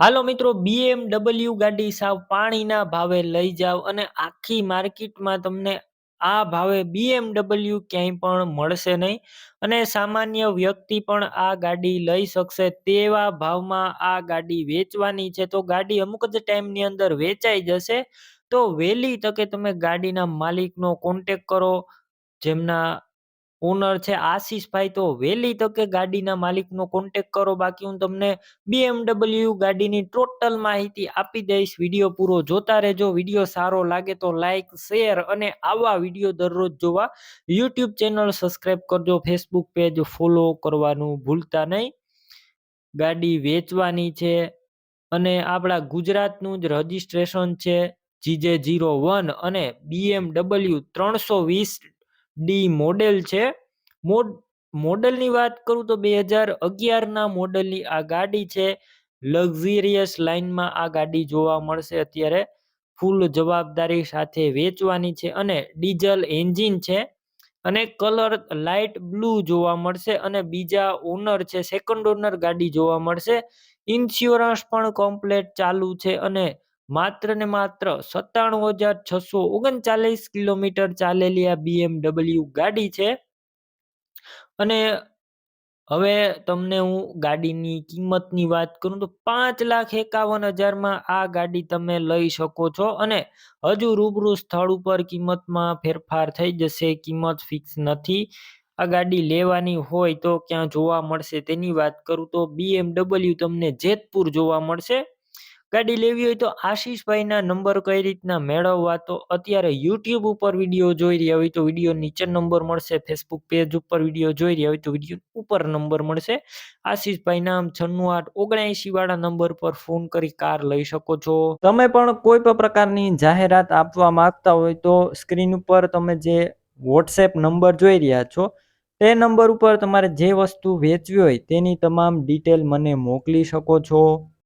હાલો મિત્રો બીએમડબલ્યુ ગાડી સાવ પાણીના ભાવે લઈ જાવ અને આખી માર્કેટમાં તમને આ ભાવે બીએમડબલ્યુ ક્યાંય પણ મળશે નહીં. અને સામાન્ય વ્યક્તિ પણ આ ગાડી લઈ શકશે તેવા ભાવમાં આ ગાડી વેચવાની છે. તો ગાડી અમુક જ ટાઈમની અંદર વેચાઈ જશે. તો વહેલી તકે તમે ગાડીના માલિકનો કોન્ટેક કરો, જેમના ઓનર છે આશીષભાઈ, તો વહેલી તકે ગાડીના માલિકનો કોન્ટેક કરો. બાકી હું તમને બીએમડબલ્યુ ગાડીની ટોટલ માહિતી આપી દઈશ. વીડિયો પૂરો જોતા રહેજો. વીડિયો સારો લાગે તો લાઈક શેર અને આવા વીડિયો દરરોજ જોવા. યુટ્યુબ ચેનલ સબસ્ક્રાઈબ કરજો. ફેસબુક પેજ ફોલો કરવાનું ભૂલતા નહીં. ગાડી વેચવાની છે અને આપણા ગુજરાતનું જ રજિસ્ટ્રેશન છે. જીજે જીરો વન અને બીએમડબલ્યુ ત્રણસો વીસ ડી મોડેલ છે. મોડ મોડલની વાત કરું તો બે હજાર અગિયારના મોડલની આ ગાડી છે. લક્ઝરિયસ લાઇનમાં આ ગાડી જોવા મળશે અત્યારે. ફૂલ જવાબદારી સાથે વેચવાની છે અને ડીઝલ એન્જિન છે. અને કલર લાઇટ બ્લુ જોવા મળશે અને બીજા ઓનર છે, સેકન્ડ ઓનર ગાડી જોવા મળશે. ઇન્સ્યોરન્સ પણ કમ્પ્લેટ ચાલુ છે અને માત્ર ને માત્ર સત્તાણું હજાર છસો ઓગણચાલીસ કિલોમીટર ચાલેલી આ બીએમડબલ્યુ ગાડી છે. અને હવે તમને હું ગાડીની કિંમતની વાત કરું તો પાંચ લાખ એકાવન હજારમાં આ ગાડી તમે લઈ શકો છો અને હજુ રૂબરૂ સ્થળ ઉપર કિંમતમાં ફેરફાર થઈ જશે, કિંમત ફિક્સ નથી. આ ગાડી લેવાની હોય તો ક્યાં જોવા મળશે તેની વાત કરું તો બીએમડબલ્યુ તમને જેતપુર જોવા મળશે. ગાડી લેવી હોય તો આશીષભાઈના નંબર કઈ રીતના મેળવવા? તો અત્યારે યુટ્યુબ ઉપર વીડિયો જોઈ રહ્યા હોય તો વીડિયો નીચે નંબર મળશે. ફેસબુક પેજ ઉપર વીડિયો જોઈ રહ્યા હોય તો વીડિયો ઉપર નંબર મળશે. આશીષભાઈ નામ છન્નું આઠ ઓગણએંશી વાળા નંબર પર ફોન કરી કાર લઈ શકો છો. તમે પણ કોઈ પણ પ્રકારની જાહેરાત આપવા માંગતા હોય તો સ્ક્રીન ઉપર તમે જે વોટ્સએપ નંબર જોઈ રહ્યા છો, તે નંબર ઉપર તમારે જે વસ્તુ વેચવી હોય તેની તમામ ડિટેલ મને મોકલી શકો છો.